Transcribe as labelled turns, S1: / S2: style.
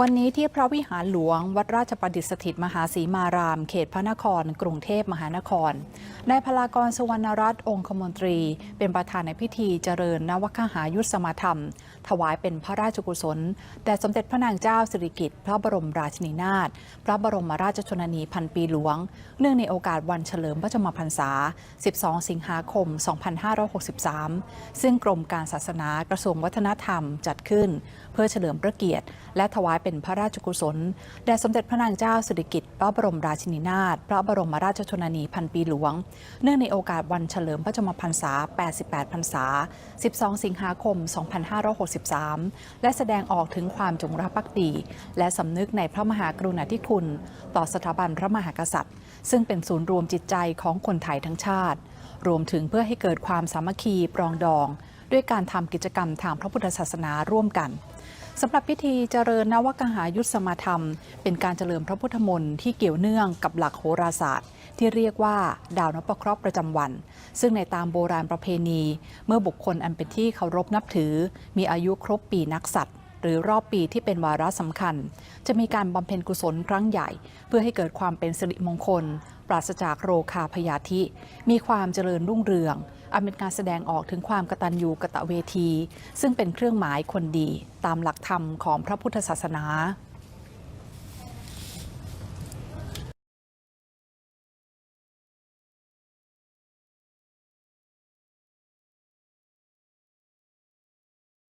S1: วันนี้ที่พระวิหารหลวง วัดราชประดิษฐิตมหาศรีมาราม เขตพระนคร กรุงเทพมหานคร นายพลากรสุวรรณรัตน์องคมนตรี เป็นประธานในพิธีเจริญนวคหายุทธสมาธรรม ถวายเป็นพระราชกุศลแด่สมเด็จพระนางเจ้าสิริกิติ์พระบรมราชินีนาถพระบรมราชชนนีพันปีหลวง เนื่องในโอกาสวันเฉลิมพระชนมพรรษา 12 สิงหาคม 2563 ซึ่งกรมการศาสนากระทรวงวัฒนธรรมจัดขึ้น เพื่อเฉลิมพระเกียรติ และถวายเป็นพระราชกุศลแด่สมเด็จพระนางเจ้าสิริกิติ์พระบรมราชินีนาถพระบรมราชชนนีพันปีหลวงเนื่องในโอกาสวันเฉลิมพระชนมพรรษา 88 พรรษา 12 สิงหาคม 2563 และแสดงออกถึงความจงรักภักดี และสำนึกในพระมหากรุณาธิคุณ ต่อสถาบันพระมหากษัตริย์ ซึ่งเป็นศูนย์รวมจิตใจของคนไทยทั้งชาติ รวมถึงเพื่อให้เกิดความสามัคคีปรองดอง ด้วยการทำกิจกรรมทางพระพุทธศาสนาร่วมกัน สำหรับพิธีเจริญนวกหายุทธสมาธรรม เป็นการเจริญพระพุทธมนต์ที่เกี่ยวเนื่องกับหลักโหราศาสตร์ ที่เรียกว่าดาวนพเคราะห์ประจำวัน ซึ่งในตามโบราณประเพณี เมื่อบุคคลอันเป็นที่เคารพนับถือ มีอายุครบปีนักสัตว์ หรือรอบปีที่เป็นวาระสำคัญ จะมีการบำเพ็ญกุศลครั้งใหญ่ เพื่อให้เกิดความเป็นสิริมงคล ปราศจากโรคาพยาธิ มีความเจริญรุ่งเรืองอันเป็นการแสดงออกถึงความกตัญญูกตเวที ซึ่งเป็นเครื่องหมายคนดี ตามหลักธรรมของพระพุทธศาสนา